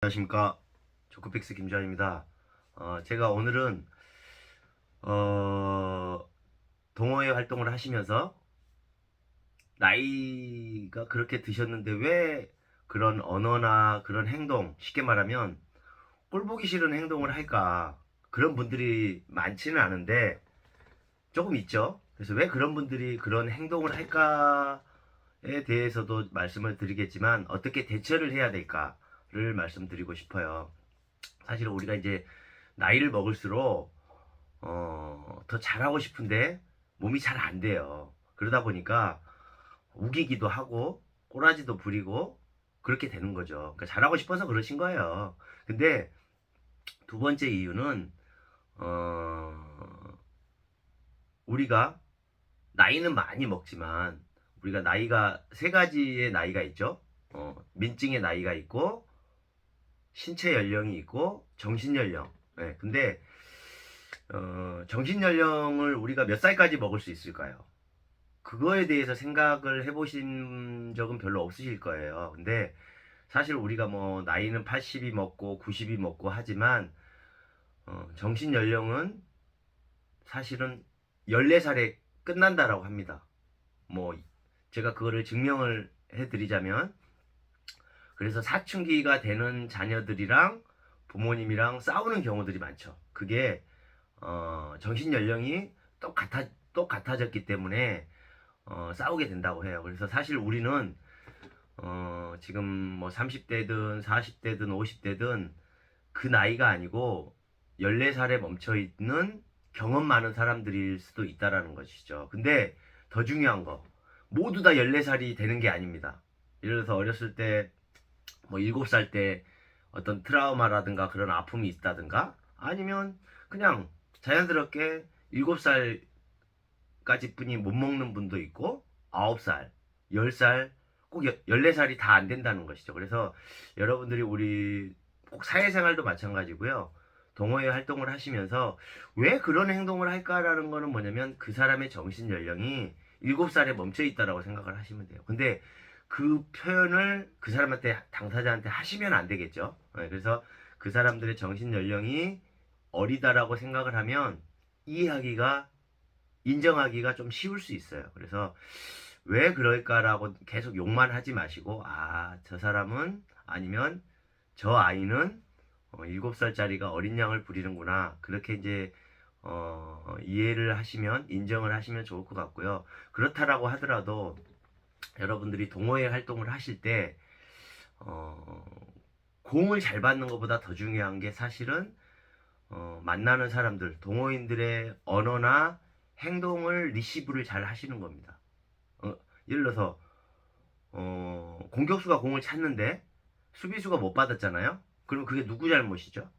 안녕하십니까 조크픽스 김주환입니다. 어, 제가 오늘은 어, 동호회 활동을 하시면서 나이가 그렇게 드셨는데 왜 그런 언어나 그런 행동 쉽게 말하면 꼴 보기 싫은 행동을 할까 그런 분들이 많지는 않은데 조금 있죠. 그래서 왜 그런 분들이 그런 행동을 할까에 대해서도 말씀을 드리겠지만 어떻게 대처를 해야 될까 를 말씀드리고 싶어요. 사실 우리가 이제 나이를 먹을수록 어, 더 잘하고 싶은데 몸이 잘 안 돼요. 그러다 보니까 우기기도 하고 꼬라지도 부리고 그렇게 되는 거죠. 그러니까 잘하고 싶어서 그러신 거예요. 근데 두 번째 이유는 어, 우리가 나이는 많이 먹지만 우리가 나이가 세 가지의 나이가 있죠. 어, 민증의 나이가 있고 신체 연령이 있고 정신 연령. 예, 근데 어, 정신 연령을 우리가 몇 살까지 먹을 수 있을까요? 그거에 대해서 생각을 해보신 적은 별로 없으실 거예요. 근데 사실 우리가 뭐 나이는 80이 먹고 90이 먹고 하지만 어, 정신 연령은 사실은 14살에 끝난다라고 합니다. 뭐 제가 그거를 증명을 해드리자면 그래서 사춘기가 되는 자녀들이랑 부모님이랑 싸우는 경우들이 많죠. 그게 어, 정신 연령이 똑같아 똑같아졌기 때문에 어, 싸우게 된다고 해요. 그래서 사실 우리는 어, 지금 뭐 30대든 40대든 50대든 그 나이가 아니고 14살에 멈춰 있는 경험 많은 사람들일 수도 있다라는 것이죠. 근데 더 중요한 거 모두 다 14살이 되는 게 아닙니다. 예를 들어서 어렸을 때 뭐 7살 때 어떤 트라우마라든가 그런 아픔이 있다든가 아니면 그냥 자연스럽게 7살까지 뿐이 못 먹는 분도 있고 9살, 10살, 꼭 14살이 다 안 된다는 것이죠. 그래서 여러분들이 우리 꼭 사회생활도 마찬가지고요. 동호회 활동을 하시면서 왜 그런 행동을 할까라는 거는 뭐냐면 그 사람의 정신 연령이 7살에 멈춰 있다라고 생각을 하시면 돼요. 근데 그 표현을 그 사람한테 당사자한테 하시면 안 되겠죠. 네, 그래서 그 사람들의 정신 연령이 어리다라고 생각을 하면 이해하기가 인정하기가 좀 쉬울 수 있어요. 그래서 왜 그럴까라고 계속 욕만 하지 마시고 아 저 사람은 아니면 저 아이는 어, 7살짜리가 어린 양을 부리는구나 그렇게 이제 어, 이해를 하시면 인정을 하시면 좋을 것 같고요. 그렇다라고 하더라도 여러분들이 동호회 활동을 하실 때 어, 공을 잘 받는 것보다 더 중요한 게 사실은 어, 만나는 사람들, 동호인들의 언어나 행동을 리시브를 잘 하시는 겁니다. 어, 예를 들어서 어, 공격수가 공을 찼는데 수비수가 못 받았잖아요. 그럼 그게 누구 잘못이죠?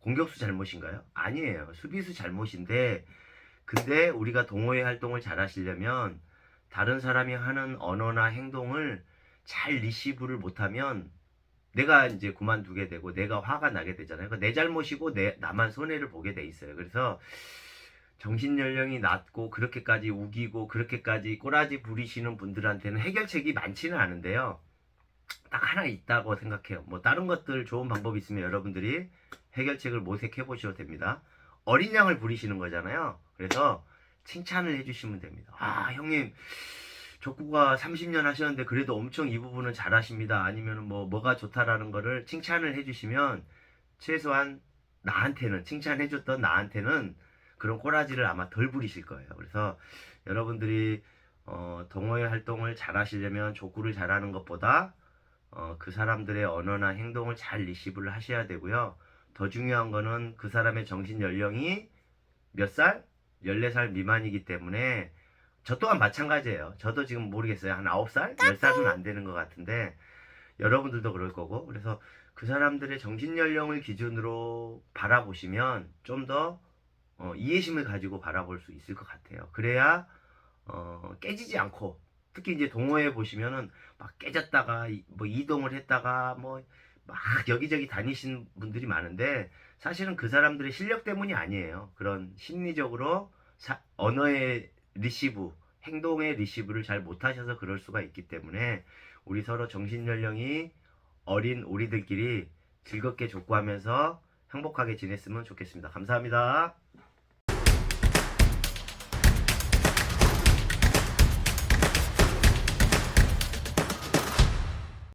공격수 잘못인가요? 아니에요. 수비수 잘못인데 근데 우리가 동호회 활동을 잘 하시려면 다른 사람이 하는 언어나 행동을 잘 리시브를 못하면 내가 이제 그만두게 되고 내가 화가 나게 되잖아요. 그러니까 내 잘못이고 내 나만 손해를 보게 돼 있어요. 그래서 정신 연령이 낮고 그렇게까지 우기고 그렇게까지 꼬라지 부리시는 분들한테는 해결책이 많지는 않은데요. 딱 하나 있다고 생각해요. 뭐 다른 것들 좋은 방법이 있으면 여러분들이 해결책을 모색해 보셔도 됩니다. 어린 양을 부리시는 거잖아요. 그래서 칭찬을 해주시면 됩니다. 아 형님 족구가 30년 하셨는데 그래도 엄청 이 부분은 잘하십니다. 아니면 뭐 뭐가 좋다라는 거를 칭찬을 해주시면 최소한 나한테는 칭찬해줬던 나한테는 그런 꼬라지를 아마 덜 부리실 거예요. 그래서 여러분들이 어, 동호회 활동을 잘 하시려면 족구를 잘하는 것보다 어, 그 사람들의 언어나 행동을 잘 리시브를 하셔야 되고요. 더 중요한 거는 그 사람의 정신 연령이 몇 살? 14살 미만이기 때문에 저 또한 마찬가지예요. 저도 지금 모르겠어요. 한 9살? 10살은 안 되는 것 같은데 여러분들도 그럴 거고 그래서 그 사람들의 정신 연령을 기준으로 바라보시면 좀더 어, 이해심을 가지고 바라볼 수 있을 것 같아요. 그래야 어, 깨지지 않고 특히 이제 동호회 보시면은 막 깨졌다가 이- 뭐 이동을 했다가 뭐 막 여기저기 다니신 분들이 많은데 사실은 그 사람들의 실력 때문이 아니에요. 그런 심리적으로 사- 언어의 리시브, 행동의 리시브를 잘 못하셔서 그럴 수가 있기 때문에 우리 서로 정신 연령이 어린 우리들끼리 즐겁게 족구하면서 행복하게 지냈으면 좋겠습니다. 감사합니다.